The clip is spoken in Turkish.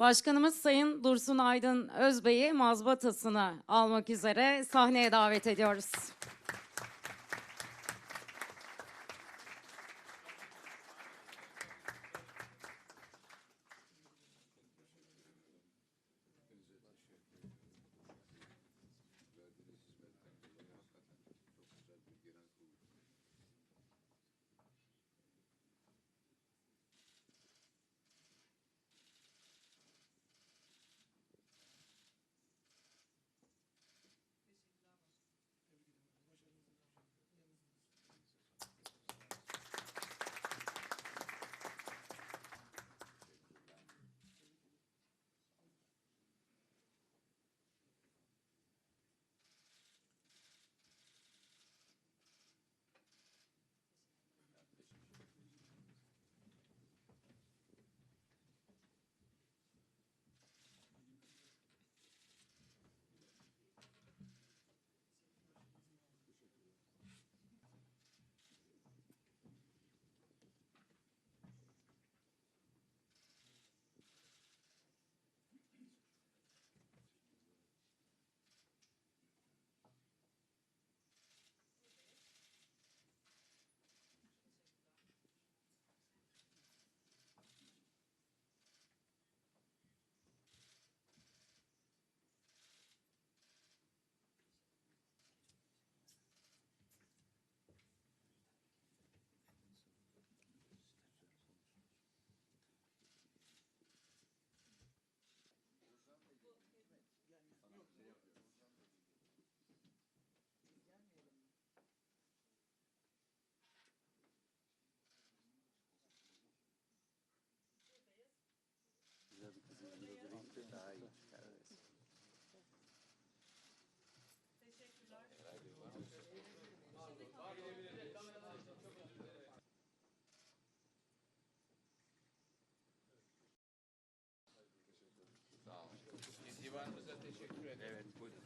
Başkanımız Sayın Dursun Aydın Özbey'i mazbatasını almak üzere sahneye davet ediyoruz. Bakanımıza teşekkür ederim. Evet, buyurun.